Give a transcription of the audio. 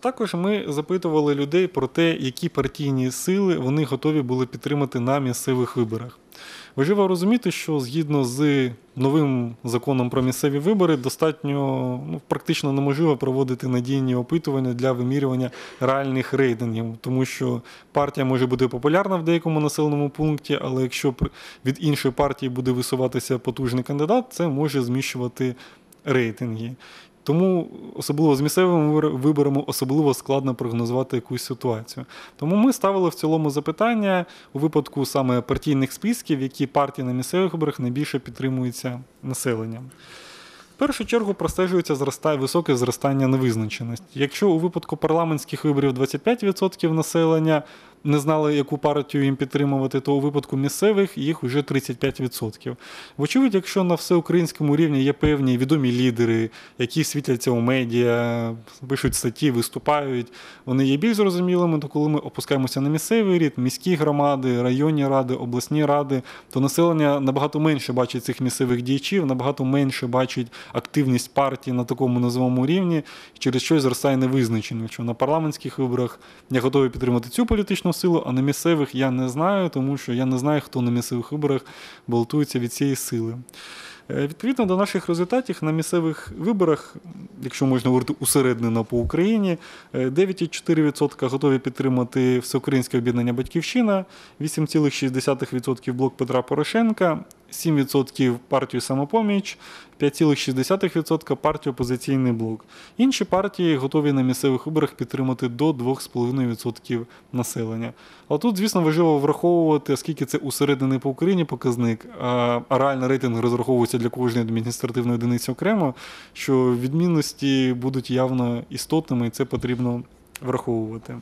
Також ми запитували людей про те, які партійні сили вони готові були підтримати на місцевих виборах. Важливо розуміти, що згідно з новим законом про місцеві вибори, достатньо ну, практично неможливо проводити надійні опитування для вимірювання реальних рейтингів, тому що партія може бути популярна в деякому населеному пункті, але якщо від іншої партії буде висуватися потужний кандидат, це може зміщувати рейтинги. Тому особливо з місцевими виборами особливо складно прогнозувати якусь ситуацію. Тому ми ставили в цілому запитання у випадку саме партійних списків, які партії на місцевих виборах найбільше підтримуються населенням. В першу чергу простежується зростає високе зростання невизначеності. Якщо у випадку парламентських виборів 25% населення не знали, яку партію їм підтримувати, то у випадку місцевих їх вже 35%. Вочевидь, якщо на всеукраїнському рівні є певні відомі лідери, які світяться у медіа, пишуть статті, виступають, вони є більш зрозумілими, то коли ми опускаємося на місцевий рід, міські громади, районні ради, обласні ради, то населення набагато менше бачить цих місцевих діячів, набагато менше бачить активність партії на такому низовому рівні, через що зростає невизначеність. Що на парламентських виборах я готовий підтримати цю політичну силу, а на місцевих я не знаю, тому що я не знаю, хто на місцевих виборах балотується від цієї сили. Е, Відповідно до наших результатів на місцевих виборах, якщо можна говорити усереднено по Україні, е, 9,4% готові підтримати Всеукраїнське об'єднання Батьківщина, 8,6% блок Петра Порошенка, 7% партію Самопоміч, 5,6% партію Опозиційний блок. Інші партії готові на місцевих виборах підтримати до 2,5% населення. Але тут, звісно, важливо враховувати, оскільки це усереднений по Україні показник, а реальний рейтинг розраховується для кожної адміністративної одиниці окремо, що відмінності будуть явно істотними, і це потрібно враховувати.